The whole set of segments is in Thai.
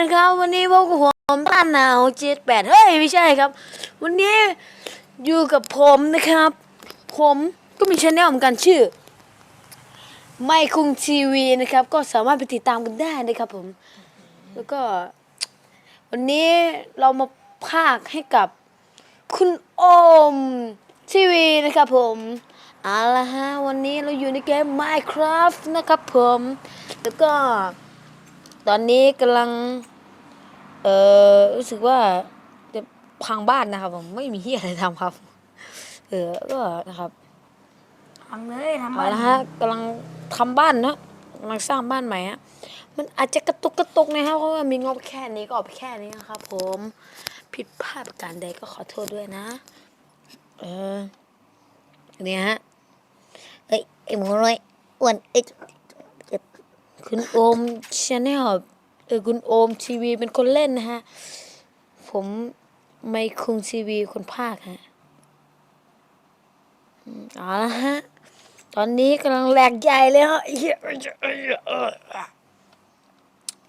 นะครับ วันนี้พบกับผมต้านหนาวเจ็ดแปดเฮ้ยไม่ใช่ครับ วันนี้อยู่กับผมนะครับ ผมก็มีช anel เหมือนกันชื่อ ไม่คุงทีวีนะครับ ก็สามารถไปติดตามกันได้นะครับผม แล้วก็ วันนี้เรามาพากย์ให้กับคุณโอมทีวีนะครับผมเอาละฮะวันนี้เราอยู่ในเกม Minecraft นะครับผม แล้วก็ ตอนนี้กำลัง เอ่อ รู้สึกว่าจะพังบ้านนะครับผมไม่มีที่อะไรทำครับ เออ ก็นะครับทำเลยทำเอาบ้านละฮะกำลังทำบ้านนะกำลังสร้างบ้านใหม่ฮะ มันอาจจะกระตุกกระตุกนะครับเพราะว่ามีงบแค่นี้ก็ออกไปแค่นี้นะครับ ผม ผิดพลาดประการใดก็ขอโทษด้วยนะ เออ เนี่ยฮะ เอ้ยไอ้หมูน้อยอ้วนเอ้ย คุณโอมชาแนลเออคุณโอมทีวีเป็นคนเล่นนะฮะ ผมไม่คุงทีวีคนภาคฮะอืมเอาละฮะ ตอนนี้กำลังแหลกใหญ่เลยฮะเหี้ย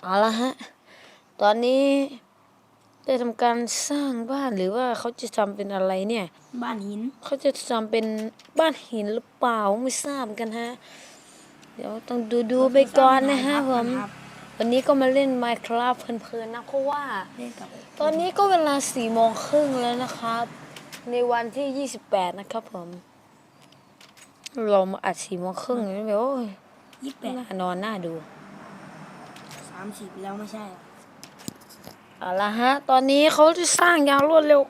เอาละฮะ ตอนนี้ได้ทำการสร้างบ้านหรือว่าเขาจะทำเป็นอะไรเนี่ย บ้านหิน เขาจะทำเป็นบ้านหินหรือเปล่าไม่ทราบเหมือนกันฮะ เดี๋ยวต้องดูดูๆไปก่อนนะฮะผมครับวันนี้ก็มาเล่น Minecraft เพลินๆนะเพราะว่าเล่นกับตอนนี้ก็เวลาสี่โมงครึ่งแล้วนะครับ ในวันที่28นะครับผมเรามาอัดสี่โมงครึ่งนี่แบบโอ้ยยี่สิบแปดน่านอนน่าดูสามสิบแล้วไม่ใช่เอาละฮะ ตอนนี้เขาจะสร้างอย่างรวดเร็ว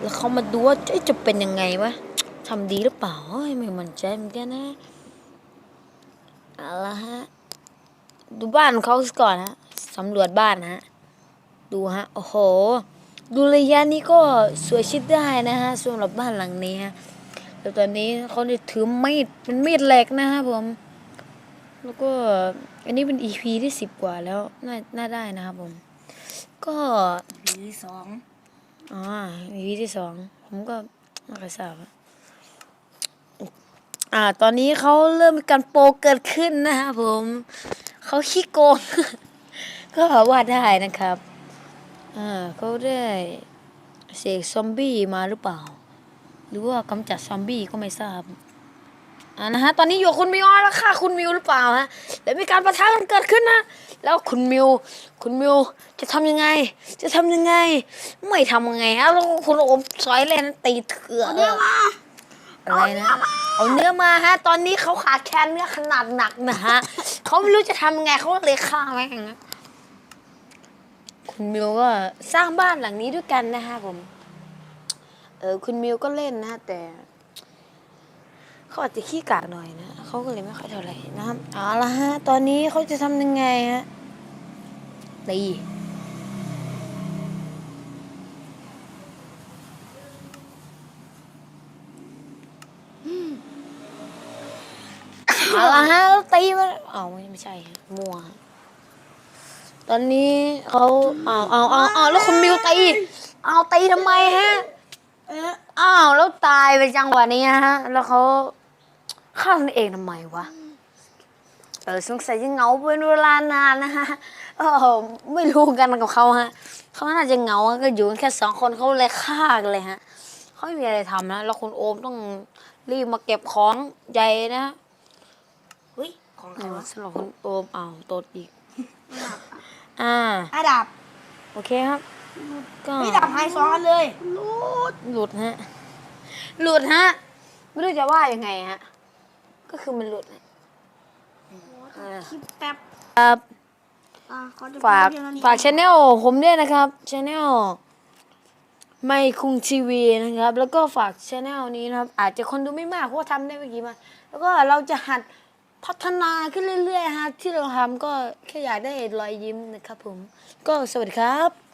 แล้วเขามาดูว่าเอ๊ะจะเป็นยังไงวะทำดีหรือเปล่าเฮ้ยไม่มั่นใจเหมือนกันนะ เอาละฮะ ดูบ้านของเขาก่อนฮะสำรวจบ้านนะฮะ ดูฮะ โอ้โห ดูระยะนี้ก็สวยชิดได้นะฮะสำหรับบ้านหลังนี้ฮะแล้วตอนนี้เขาได้ถือมีดเป็นมีดเหล็กนะฮะผม แล้วก็อันนี้เป็น EP ที่สิบกว่าแล้ว น่าน่าได้นะครับผม ก็หรือสองอ๋อ EP ที่สอง ผมก็ไม่เคยทราบ อะอ่า ตอนนี้เขาเริ่มมีการโปรเกิดขึ้นนะครับผม เขาขี้โกง ก็ว่าได้นะครับ อ่าเขาได้เสกซอมบี้มาหรือเปล่า หรือว่ากำจัดซอมบี้ก็ไม่ทราบอ่านะฮะ ตอนนี้อยู่กับคุณมิวแล้วค่ะ คุณมิวหรือเปล่าฮะ แล้วมีการประทะกันเกิดขึ้นนะ แล้วคุณมิว คุณมิวจะทำยังไง จะทำยังไง ไม่ทำยังไงฮะแล้วคุณโอมสอยเล่นตีเถื่ออะไรนะ เอาเนื้อมาฮะ ตอนนี้เขาขาดแคลนเนื้อขนาดหนักนะฮะ เขาไม่รู้จะทำไงเขาเลยฆ่าแม่งนะคุณมิวก็สร้างบ้านหลังนี้ด้วยกันนะฮะผม เออคุณมิวก็เล่นนะแต่เขาอาจจะขี้กากหน่อยนะเขาก็เลยไม่ค่อยเท่าไหร่นะครับเอาละฮะ ตอนนี้เขาจะทำยังไงฮะตี เอาละฮะแล้วตีมันเอาไม่ไม่ใช่มั่วตอนนี้เขาเอาเอาเอาเอาแล้วคุณมิวตีเอาตีทำไมฮะอ้าวแล้วตายไปจังหวะนี้ฮะ แล้วเขาฆ่าตัวเองทำไมวะเออสงสัยจะเหงาเป็นเวลานานนะฮะเออไม่รู้กันกับเขาฮะเขาน่าจะเหงาก็อยู่แค่สองคนเขาเลยฆ่ากันเลยฮะเขาไม่มีอะไรทำนะแล้วคุณโอมต้องรีบมาเก็บของใหญ่นะฮ้ย ของใครเอาวะสำหรับคุณโอมอ้าวตดอีก อ่าอาดับโอเคครับ ก็ไม่ดับหายสองอันเลยหลุดฮะ หลุดฮะ ไม่รู้จะว่ายังไงฮะ ก็คือมันหลุดนะอ่าคลิปแป๊บครับ อะขอดูฝาก เพียงเท่นี้ฝากชแนลผมด้วยนะครับชแนลไม่คุงทีวีนะครับ แล้วก็ฝากชแนลนี้นะครับ อาจจะคนดูไม่มากเพราะว่าทำได้ไม่กี่มา แล้วก็เราจะหัด พัฒนาขึ้นเรื่อยๆฮะที่เราทำก็แค่อยากได้รอยยิ้มนะครับผม ก็สวัสดีครับ